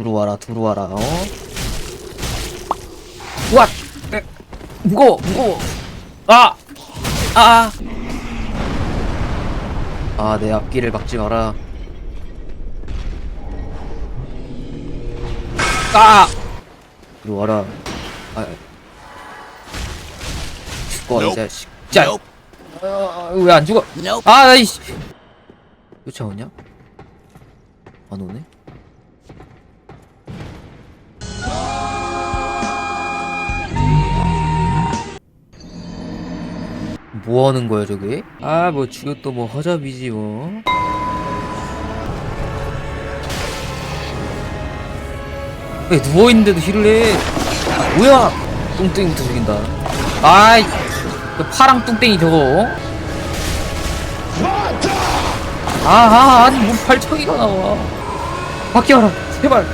들어와라 들어와라 어? 우와 에, 무거워 무거워 아! 아! 아내 앞길을 막지 마라 아! 들어와라 아 죽어 이 자식 자왜안 죽어 아 이씨 쫓아오냐? 안 오네? 뭐 하는 거야 저게? 아 뭐 지금 또뭐 허접이지 뭐. 왜 누워있는데도 힐을 해? 아, 뭐야? 뚱땡이부터 죽인다. 아이 그 파랑 뚱땡이 저거. 아 아 아니 뭐 발차기가 나와. 바뀌어라 제발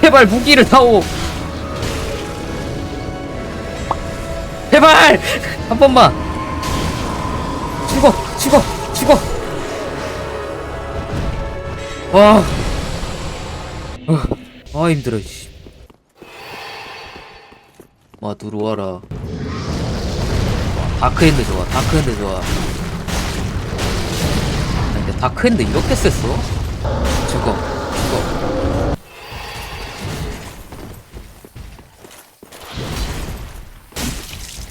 제발 무기를 타오. 제발! 한 번만 죽어 죽어 죽어 와 아, 아 힘들어 씨. 와 들어와라 다크핸드 좋아 다크핸드 좋아 아, 근데 다크핸드 이렇게 셌어? 죽어 죽어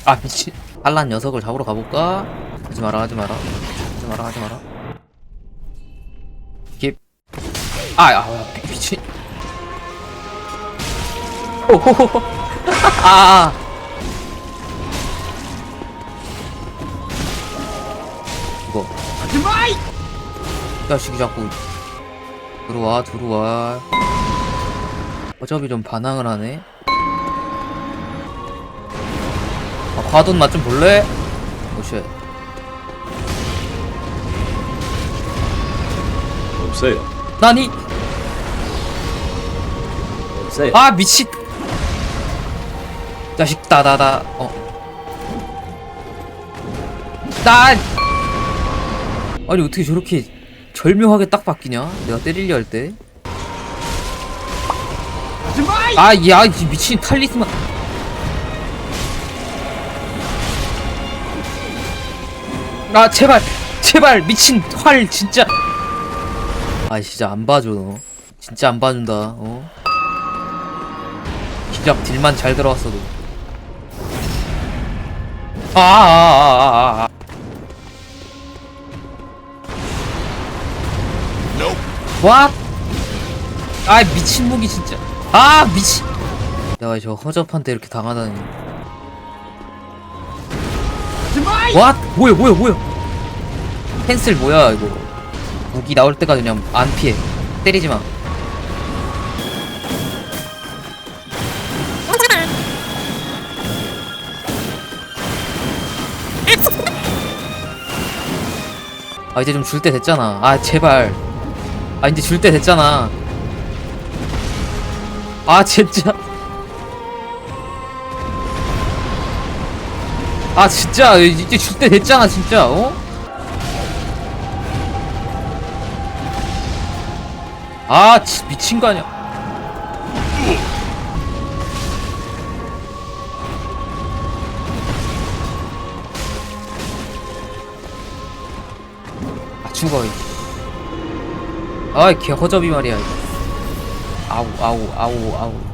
아 미친 한란 녀석을 잡으러 가볼까? 하지 마라 하지 마라. 하지 마라 하지 마라. 깁 아야 미친. 오호호호. 아 이거. 자식이 자꾸 들어와 들어와. 어차피 좀 반항을 하네. 아, 과돈 맛 좀 볼래? 오쉣 없어요. 나니? 없어요. 아 미친 자식 다다다 어. 나 아니 어떻게 저렇게 절묘하게 딱 바뀌냐? 내가 때리려 할 때. 아, 야, 이 미친 탈리스만. 아, 제발, 제발, 미친 활, 진짜. 아, 진짜 안 봐줘, 너. 진짜 안 봐준다, 어? 기작 딜만 잘 들어갔어도. 아, 아, 아, 아, 아. 와! 아 미친 무기 진짜. 아 미친. 내가 저 허접한테 이렇게 당하다니. 와! 뭐야 뭐야 뭐야? 펜슬 뭐야 이거? 무기 나올 때까지 그냥 안 피해. 때리지 마. 아 이제 좀 줄 때 됐잖아. 아 제발. 아 이제 줄 때 됐잖아. 아 진짜. 아 진짜 이제 줄 때 됐잖아 진짜. 어? 아 치, 미친 거 아니야? 아 죽어. 이. 아이 개 허접이 말이야. 아우 아우 아우 아우.